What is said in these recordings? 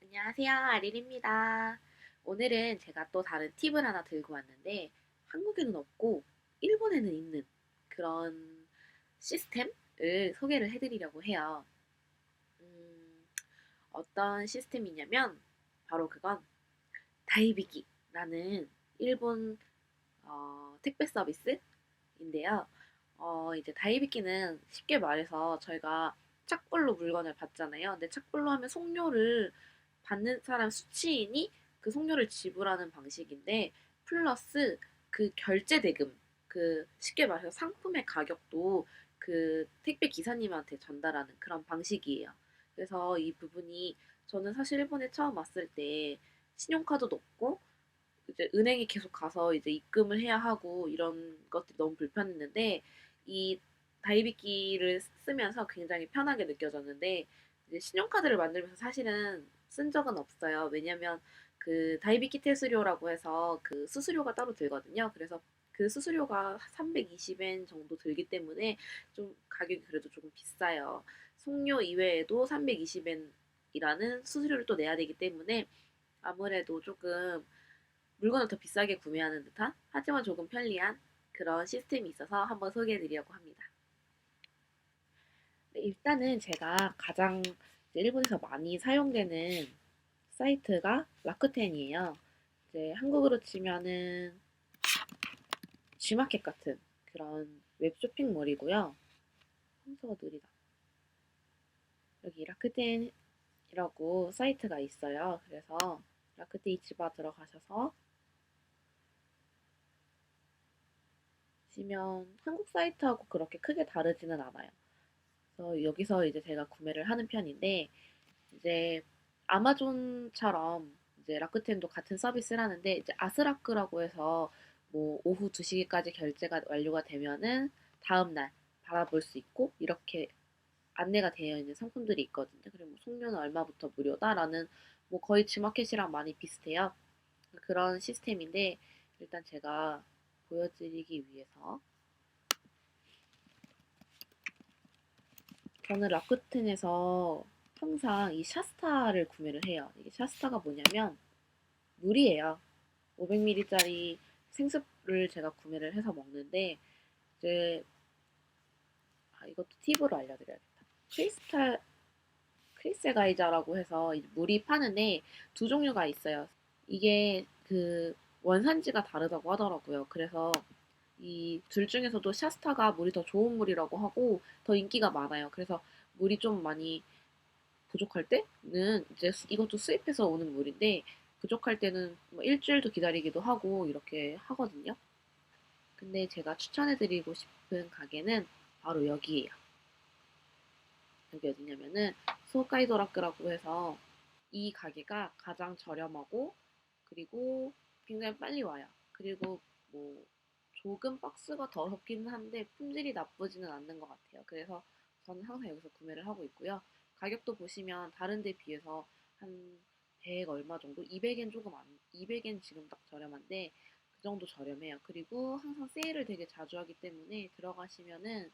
안녕하세요. 아린입니다. 오늘은 제가 또 다른 팁을 하나 들고 왔는데 한국에는 없고 일본에는 있는 그런 시스템을 소개를 해드리려고 해요. 음, 어떤 시스템이냐면 바로 그건 다이비기라는 일본 어, 택배 서비스인데요. 어, 이제 다이비키는 쉽게 말해서 저희가 착불로 물건을 받잖아요. 근데 착불로 하면 송료를 받는 사람 수치인이 그 송료를 지불하는 방식인데 플러스 그 결제 대금 그 쉽게 말해서 상품의 가격도 그 택배 기사님한테 전달하는 그런 방식이에요. 그래서 이 부분이 저는 사실 일본에 처음 왔을 때 신용카드도 없고 이제 은행에 계속 가서 이제 입금을 해야 하고 이런 것들이 너무 불편했는데 이 다이비기를 쓰면서 굉장히 편하게 느껴졌는데 이제 신용카드를 만들면서 사실은 쓴 적은 없어요. 왜냐면 그 다이비키 테스료라고 해서 그 수수료가 따로 들거든요. 그래서 그 수수료가 320엔 정도 들기 때문에 좀 가격이 그래도 조금 비싸요. 송료 이외에도 320엔이라는 수수료를 또 내야 되기 때문에 아무래도 조금 물건을 더 비싸게 구매하는 듯한 하지만 조금 편리한 그런 시스템이 있어서 한번 소개해 드리려고 합니다. 네, 일단은 제가 가장 일본에서 많이 사용되는 사이트가 라쿠텐이에요. 이제 한국으로 치면은 G마켓 같은 그런 웹 쇼핑몰이고요. 컴퓨터가 느리다. 여기 라쿠텐이라고 사이트가 있어요. 그래서 라쿠텐 이치바 들어가셔서 보시면 한국 사이트하고 그렇게 크게 다르지는 않아요. 그래서 여기서 이제 제가 구매를 하는 편인데 이제 아마존처럼 이제 라쿠텐도 같은 서비스를 하는데 이제 아스라크라고 해서 뭐 오후 2시까지 결제가 완료가 되면은 다음 날 받아볼 수 있고 이렇게 안내가 되어 있는 상품들이 있거든요. 그리고 뭐 송료는 얼마부터 무료다라는 뭐 거의 지마켓이랑 많이 비슷해요. 그런 시스템인데 일단 제가 보여드리기 위해서 저는 라쿠텐에서 항상 이 샤스타를 구매를 해요. 이게 샤스타가 뭐냐면 물이에요. 500ml짜리 생수를 제가 구매를 해서 먹는데 이제 아, 이것도 팁으로 알려드려야겠다. 크리스탈 크리세가이자라고 해서 물이 파는데 두 종류가 있어요. 이게 그 원산지가 다르다고 하더라고요. 그래서 이 둘 중에서도 샤스타가 물이 더 좋은 물이라고 하고 더 인기가 많아요. 그래서 물이 좀 많이 부족할 때는 이제 이것도 수입해서 오는 물인데 부족할 때는 뭐 일주일도 기다리기도 하고 이렇게 하거든요. 근데 제가 추천해드리고 싶은 가게는 바로 여기예요. 여기 어디냐면은 소카이도라크라고 해서 이 가게가 가장 저렴하고 그리고 굉장히 빨리 와요. 그리고 뭐 조금 박스가 더럽기는 한데 품질이 나쁘지는 않는 것 같아요. 그래서 저는 항상 여기서 구매를 하고 있고요. 가격도 보시면 다른 데 비해서 한 100 얼마 정도? 200엔 조금 안, 200엔 지금 딱 저렴한데 그 정도 저렴해요. 그리고 항상 세일을 되게 자주 하기 때문에 들어가시면은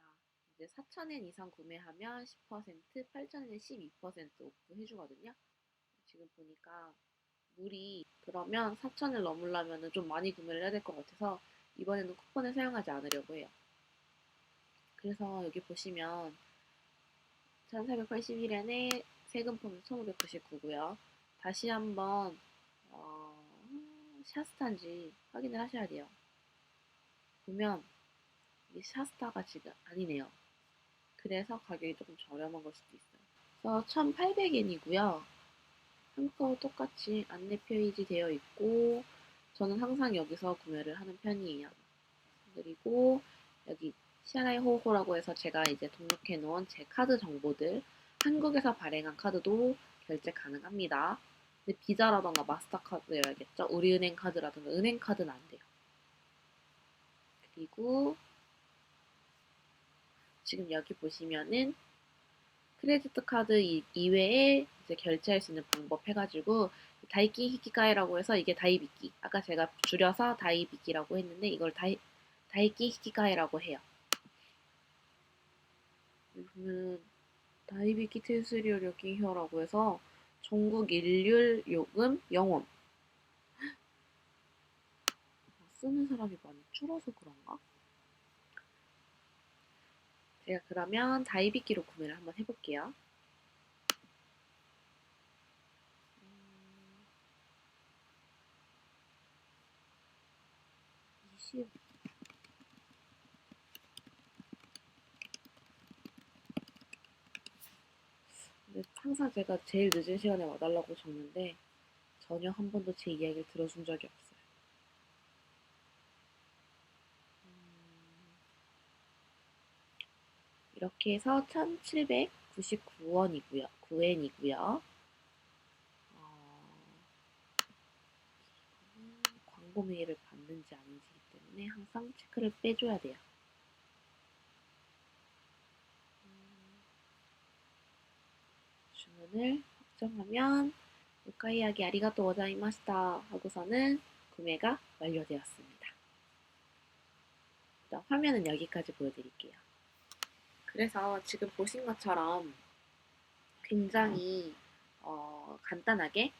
아, 이제 4,000엔 이상 구매하면 10%, 8,000엔에 12% 오프 해주거든요. 지금 보니까 물이 그러면 4,000을 넘으려면 좀 많이 구매를 해야 될 것 같아서 이번에는 쿠폰을 사용하지 않으려고 해요. 그래서 여기 보시면 1481엔에 세금 포함 1599고요. 다시 한번 어, 샤스타인지 확인을 하셔야 돼요. 보면 이 샤스타가 지금 아니네요. 그래서 가격이 조금 저렴한 걸 수도 있어요. 그래서 1800엔이고요. 한국하고 똑같이 안내 페이지 되어 있고 저는 항상 여기서 구매를 하는 편이에요. 그리고 여기 시아나이 호호라고 해서 제가 이제 등록해 놓은 제 카드 정보들 한국에서 발행한 카드도 결제 가능합니다. 근데 비자라던가 마스터카드여야겠죠. 우리은행 카드라던가 은행 카드는 안 돼요. 그리고 지금 여기 보시면은 크레디트 카드 이외에 이제 결제할 수 있는 방법 해가지고 다이키 히키카이라고 해서 이게 다이비키. 아까 제가 줄여서 다이비키라고 했는데 이걸 다이 다이키 히키카이라고 해요. 그러면 다이비키 테스리오 료킹혀라고 해서 전국 일률 요금 영원. 쓰는 사람이 많이 줄어서 그런가? 제가 그러면 다이비키로 구매를 한번 해볼게요. 음, 20 근데 항상 제가 제일 늦은 시간에 와달라고 적는데 전혀 한 번도 제 이야기를 들어준 적이 없어요. 이렇게 해서 1799원이고요. 9엔이고요. 어, 이거는 광고 메일을 받는지 아닌지기 때문에 항상 체크를 빼줘야 돼요. 음, 주문을 확정하면 오카이야기 아리가또 고자이마시타 하고서는 구매가 완료되었습니다. 일단 화면은 여기까지 보여드릴게요. 그래서 지금 보신 것처럼 굉장히 어, 간단하게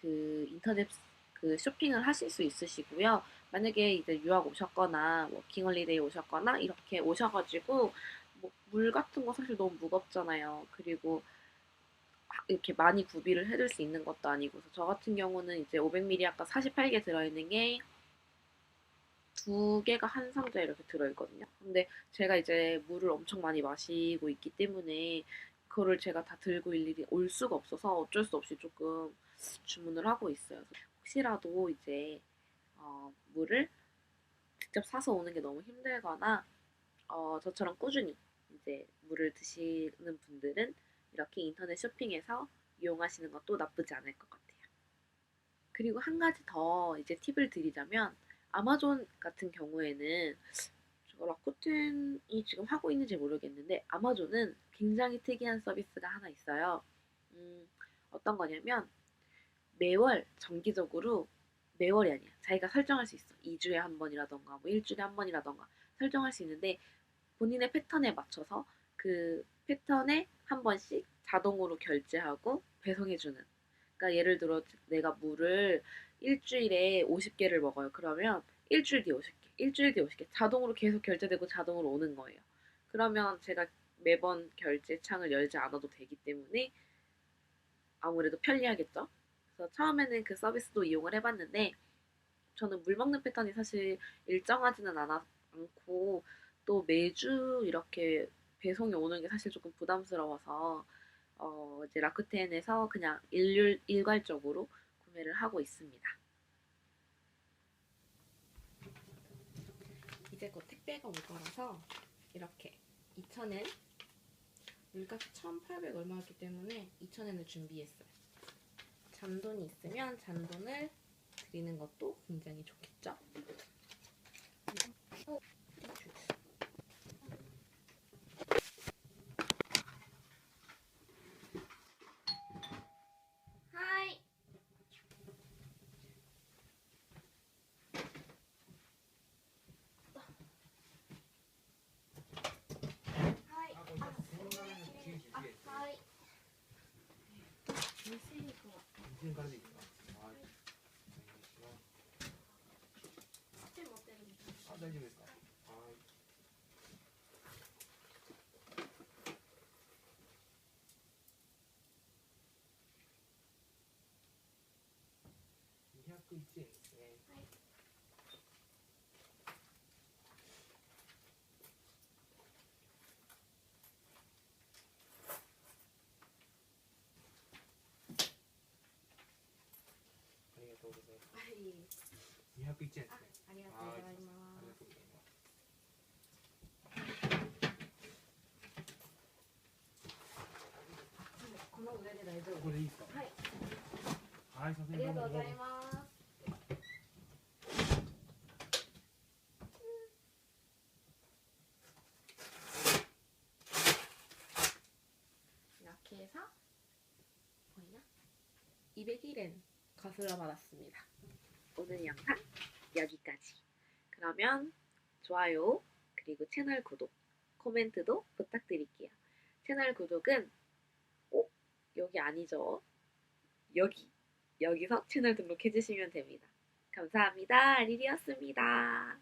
그 인터넷 그 쇼핑을 하실 수 있으시고요. 만약에 이제 유학 오셨거나 워킹홀리데이 오셨거나 이렇게 오셔가지고 뭐 물 같은 거 사실 너무 무겁잖아요. 그리고 이렇게 많이 구비를 해둘 수 있는 것도 아니고서 저 같은 경우는 이제 500ml 아까 48개 들어있는 게 두 개가 한 상자에 이렇게 들어있거든요. 근데 제가 이제 물을 엄청 많이 마시고 있기 때문에 그거를 제가 다 들고 일일이 올 수가 없어서 어쩔 수 없이 조금 주문을 하고 있어요. 혹시라도 이제 어, 물을 직접 사서 오는 게 너무 힘들거나 어, 저처럼 꾸준히 이제 물을 드시는 분들은 이렇게 인터넷 쇼핑에서 이용하시는 것도 나쁘지 않을 것 같아요. 그리고 한 가지 더 이제 팁을 드리자면 아마존 같은 경우에는 저 라쿠텐이 지금 하고 있는지 모르겠는데 아마존은 굉장히 특이한 서비스가 하나 있어요. 음, 어떤 거냐면 매월 정기적으로 매월이 아니야. 자기가 설정할 수 있어. 2주에 한 번이라던가 뭐 일주일에 한 번이라던가 설정할 수 있는데 본인의 패턴에 맞춰서 그 패턴에 한 번씩 자동으로 결제하고 배송해 주는. 그러니까 예를 들어 내가 물을 일주일에 50개를 먹어요. 그러면 일주일 뒤에 50개, 일주일 뒤에 50개 자동으로 계속 결제되고 자동으로 오는 거예요. 그러면 제가 매번 결제 창을 열지 않아도 되기 때문에 아무래도 편리하겠죠. 그래서 처음에는 그 서비스도 이용을 해봤는데 저는 물 먹는 패턴이 사실 일정하지는 않아, 않고 또 매주 이렇게 배송이 오는 게 사실 조금 부담스러워서 어, 이제 라쿠텐에서 그냥 일률 일괄적으로 구매를 하고 있습니다. 이제 곧 택배가 올 거라서 이렇게 2,000엔 물값이 1,800 얼마였기 때문에 2,000엔을 준비했어요. 잔돈이 있으면 잔돈을 드리는 것도 굉장히 좋겠죠? 네. ありがとうございます。はい。201円ですあね。、ありがとうございありまがとうございます。す。この上で大丈夫これでいいですか。はい。はい、さありがとうございます。 201엔 거슬러 받았습니다. 오늘 영상 여기까지. 그러면 좋아요 그리고 채널 구독, 코멘트도 부탁드릴게요. 채널 구독은 어? 여기 아니죠? 여기 여기서 채널 등록해 주시면 됩니다. 감사합니다. 리리였습니다.